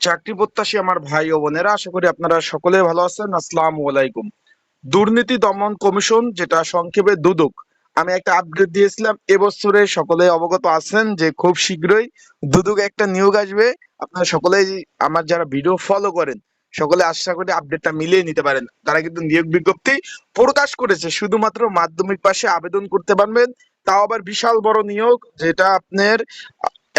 চাকরি প্রত্যাশী আমার ভাই ও বোনেরা, আশা করি আপনারা সকলে ভালো আছেন। আসসালামু আলাইকুম। দুর্নীতি দমন কমিশন যেটা সংক্ষেপে দুদক। আমি একটা আপডেট দিয়েছিলাম, এবছরে সকলে অবগত আছেন যে খুব শীঘ্রই দুদক একটা নিয়োগ আসবে। আপনারা সকলেই আমার যারা ভিডিও ফলো করেন, সকলে আশা করি আপডেটটা মিলিয়ে নিতে পারেন। তারা কিন্তু নিয়োগ বিজ্ঞপ্তি প্রকাশ করেছে, শুধুমাত্র মাধ্যমিক পাশে আবেদন করতে পারবেন। তাও আবার বিশাল বড় নিয়োগ, যেটা আপনার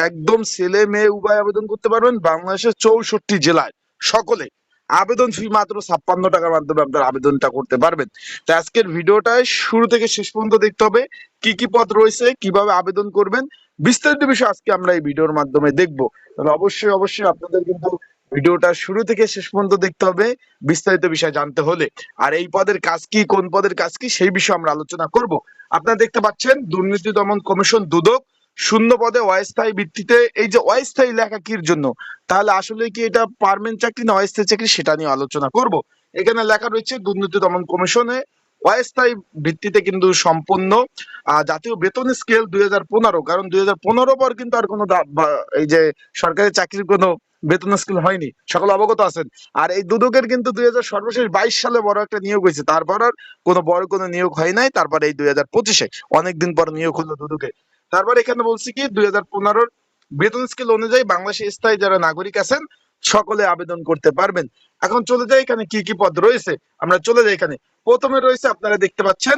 একদম ছেলে মেয়ে উভয় আবেদন করতে পারবেন বাংলাদেশের চৌষট্টি জেলায় সকলে। আবেদন ফি মাত্র ছাপ্পান্ন টাকার মাধ্যমে আপনার আবেদনটা করতে পারবেন। তো আজকের ভিডিওটায় শুরু থেকে শেষ পর্যন্ত দেখতে হবে কি কি পদ রয়েছে, কীভাবে আবেদন করবেন। বিস্তারিত বিষয় আজকে আমরা এই ভিডিওর মাধ্যমে দেখব। তাহলে অবশ্যই অবশ্যই আপনাদের কিন্তু ভিডিওটা শুরু থেকে শেষ পর্যন্ত দেখতে হবে, বিস্তারিত বিষয় জানতে হলে। আর এই পদের কাজ কি, কোন পদের কাজ কি, সেই বিষয়ে আমরা আলোচনা করব। আপনারা দেখতে পাচ্ছেন, দুর্নীতি দমন কমিশন দুদক শূন্য পদে অস্থায়ী ভিত্তিতে এই যে অস্থায়ী লেখা কির জন্য? তাহলে আসলে কি এটা পারমানেন্ট চাকরি না অস্থায়ী চাকরি সেটা নিয়ে আলোচনা করব। এখানে লেখা রয়েছে, দুর্নীতি দমন কমিশনে অস্থায়ী ভিত্তিতে কিন্তু সম্পূর্ণ জাতীয় বেতন স্কেল দুই হাজার পনেরো, কারণ দুই হাজার পনেরো পর কিন্তু আর কোনো এই যে সরকারি চাকরির কোনো বেতন স্কেল হয়নি, সকল অবগত আছেন। আর এই দুদকের কিন্তু দুই হাজার সর্বশেষ বাইশ সালে বড় একটা নিয়োগ হয়েছে, তারপর আর কোনো বড় কোনো নিয়োগ হয় নাই, তারপর এই দুই হাজার পঁচিশে অনেকদিন পর নিয়োগ হলো দুদকে। তারপর এখানে বলছি কি, দুই হাজার পনেরোর বেতন স্কেল অনুযায়ী বাংলাদেশে স্থায়ী যারা নাগরিক আছেন, সকলে আবেদন করতে পারবেন। এখন চলে যাই এখানে কি কি পদ রয়েছে। আমরা চলে যাই এখানে। প্রথমে রয়েছে, আপনারা দেখতে পাচ্ছেন,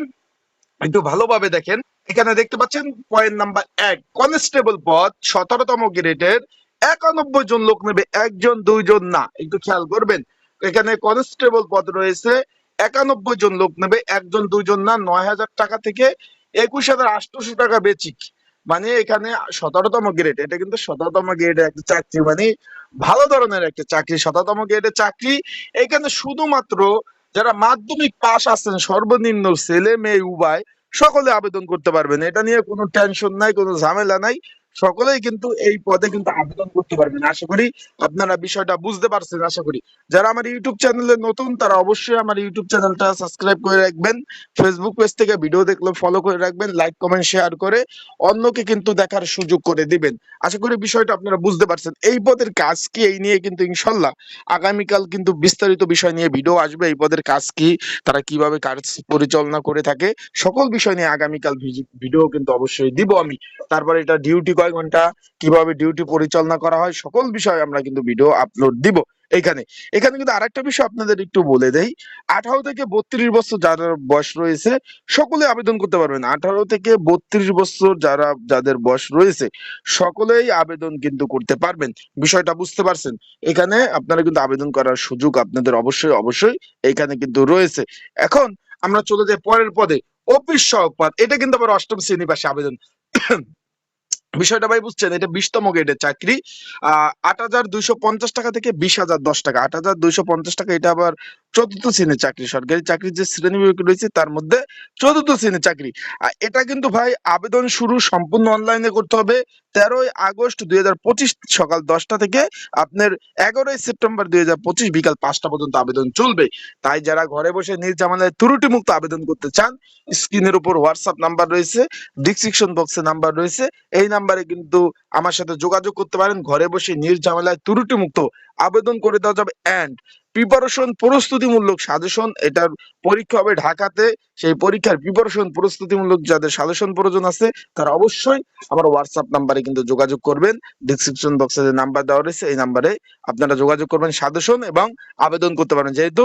একটু ভালোভাবে দেখেন। এখানে দেখতে পাচ্ছেন পয়েন্ট নাম্বার এক কনস্টেবল পদ, সতেরোতম গ্রেডের, একানব্বই জন লোক নেবে, একজন, দুইজন, না। একটু খেয়াল করবেন। এখানে কনস্টেবল পদ রয়েছে, একানব্বই জন লোক নেবে, একজন, দুইজন, না। নয় হাজার টাকা থেকে একুশ হাজার আটশোশো টাকা বেচিক। মানে এখানে সতেরোতম গ্রেড এটা কিন্তু সতেরোতম গ্রেডের একটা চাকরি মানে ভালো ধরনের একটা চাকরি শততম গ্রেডের চাকরি। এখানে শুধুমাত্র যারা মাধ্যমিক পাশ আছেন, সর্বনিম্ন ছেলে মেয়ে উভয়, সকলে আবেদন করতে পারবেন। এটা নিয়ে কোনো টেনশন নাই, কোনো ঝামেলা নাই। সকলেই কিন্তু এই পদে কিন্তু আবেদন করতে পারবেন। আশা করি আপনারা বিষয়টা বুঝতে পারছেন, আশা করি। যারা আমার ইউটিউব চ্যানেলে নতুন, তারা অবশ্যই আমার ইউটিউব চ্যানেলটা সাবস্ক্রাইব করে রাখবেন। ফেসবুক পেজ থেকে ভিডিও দেখলে ফলো করে রাখবেন লাইক কমেন্ট শেয়ার করে অন্যকে কিন্তু দেখার সুযোগ করে দিবেন। আশা করি বিষয়টা আপনারা বুঝতে পারছেন। এই পদের কাজ কি? এই নিয়ে কিন্তু ইনশাল্লাহ আগামীকাল কিন্তু বিস্তারিত বিষয় নিয়ে ভিডিও আসবে। এই পদের কাজ কি? তারা কীভাবে কাজ পরিচালনা করে থাকে? সকল বিষয় নিয়ে আগামীকাল ভিডিও কিন্তু অবশ্যই দিব আমি। তারপরে এটা ডিউটি কয় ঘণ্টা, কীভাবে ডিউটি পরিচালনা করা হয়, সকল বিষয়ে আমরা কিন্তু ভিডিও আপলোড দিব এখানে। এখানে কিন্তু আরেকটা বিষয় আপনাদের একটু বলে দেই। আঠারো থেকে বত্রিশ বছর যারা বয়স রয়েছে, সকলে আবেদন করতে পারবেন। আঠারো থেকে বত্রিশ বছর যারা, যাদের বয়স রয়েছে, সকলেই আবেদন কিন্তু করতে পারবেন। বিষয়টা বুঝতে পারছেন? এখানে আপনারা কিন্তু আবেদন করার সুযোগ আপনাদের অবশ্যই অবশ্যই এখানে কিন্তু রয়েছে। এখন আমরা চলে যাই পরের পদে। অফিস সহক পদ এটা কিন্তু আবার অষ্টম শ্রেণি পাশে আবেদন। বিষয়টা ভাই বুঝছেন, এটা বিশতম গ্রেডের চাকরি। আট হাজার দুইশো পঞ্চাশ টাকা থেকে বিশ হাজার দশ টাকা। আট হাজার দুইশো পঞ্চাশ টাকা, এটা আবার চতুর্থ শ্রেণির চাকরি। সরকারি চাকরির যে শ্রেণি রয়েছে, তার মধ্যে চতুর্থ শ্রেণির চাকরি। এটা কিন্তু ভাই আবেদন শুরু সম্পূর্ণ অনলাইনে করতে হবে। তেরোই আগস্ট দুই হাজার পঁচিশ সকাল দশটা থেকে আপনার এগারোই সেপ্টেম্বর দুই হাজার পঁচিশ বিকাল পাঁচটা পর্যন্ত আবেদন চলবে। তাই যারা ঘরে বসে নিজ জামালায় ত্রুটি মুক্ত আবেদন করতে চান, স্ক্রিনের উপর হোয়াটসঅ্যাপ নাম্বার রয়েছে ডিসক্রিপশন বক্সে নাম্বার রয়েছে। এই নাম্বারে কিন্তু আমার সাথে যোগাযোগ করতে পারেন। ঘরে বসে নির্ঝামেলায় ত্রুটি মুক্ত আবেদন করে দেওয়া যাবে অ্যান্ড প্রিপারেশন প্রস্তুতিমূলক সাজেশন এটার পরীক্ষা হবে ঢাকাতে, সেই পরীক্ষার প্রিপারেশন প্রস্তুতিমূলক যাদের সাজেশন প্রয়োজন আছে, তারা অবশ্যই আমার হোয়াটসঅ্যাপ নাম্বারে কিন্তু যোগাযোগ করবেন। ডিসক্রিপশন বক্সে যে নাম্বার দেওয়া রয়েছে, এই নাম্বারে আপনারা যোগাযোগ করবেন সাজেশন এবং আবেদন করতে পারেন যেহেতু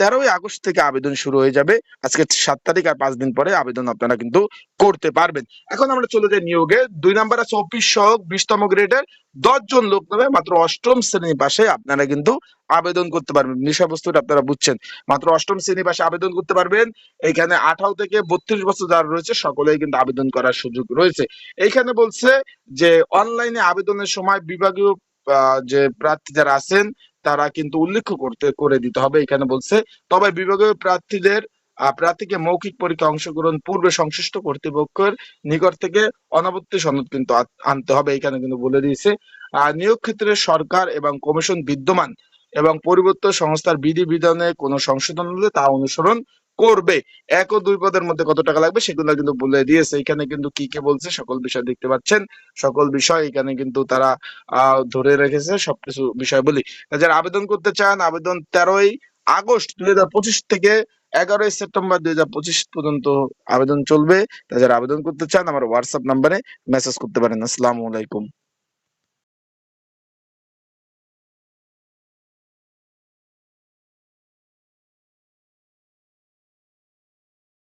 তেরোই আগস্ট থেকে আবেদন শুরু হয়ে যাবে, আজকে সাত তারিখ আর পাঁচ দিন পরে আবেদন আপনারা কিন্তু করতে পারবেন। এখন আমরা চলে যাই নিয়োগে। দুই নাম্বার আছে অফিস সহক, বিশতম গ্রেডের দশ জন লোক নেবে, মাত্র অষ্টম শ্রেণি পাশে আপনারা কিন্তু আবেদন করতে পারবেন। বিষয়বস্তুটা আপনারা বুঝছেন। মাত্র অষ্টম শ্রেণি পাশে আবেদন করতে পারবেন। এখানে আঠারো থেকে বত্রিশ বছর যারা রয়েছে, সকলেই কিন্তু আবেদন করার সুযোগ রয়েছে। এইখানে বলছে যে, অনলাইনে আবেদনের সময় বিভাগীয় যে প্রার্থী যারা আছেন, তারা কিন্তু উল্লেখ করতে, করে দিতে হবে। এখানে বলছে, তবে বিভাগীয় প্রার্থীদের প্রার্থীকে মৌখিক পরীক্ষা অংশগ্রহণ পূর্বে সংশ্লিষ্ট কর্তৃপক্ষের নিকট থেকে অনাবর্তি সনদ কিন্তু আনতে হবে এখানে কিন্তু বলে দিয়েছে। নিয়োগ ক্ষেত্রে সরকার এবং কমিশন বিদ্যমান এবং পরিবর্তন সংস্থার বিধি বিধানে কোনো সংশোধন হলে তা অনুসরণ করবে। এক ও দুই পদের মধ্যে কত টাকা লাগবে সেগুলো কিন্তু বলে দিয়েছে। এখানে কিন্তু কি কে বলছে সকল বিষয় দেখতে পাচ্ছেন। সকল বিষয় এখানে কিন্তু তারা ধরে রেখেছে। সবকিছু বিষয় বলি। যারা আবেদন করতে চান, আবেদন তেরোই আগস্ট দুই হাজার পঁচিশ থেকে এগারোই সেপ্টেম্বর দুই হাজার পঁচিশ পর্যন্ত আবেদন চলবে। তাছাড়া আবেদন করতে চান, আমার হোয়াটসঅ্যাপ নাম্বারে মেসেজ করতে পারেন। আসসালামু আলাইকুম।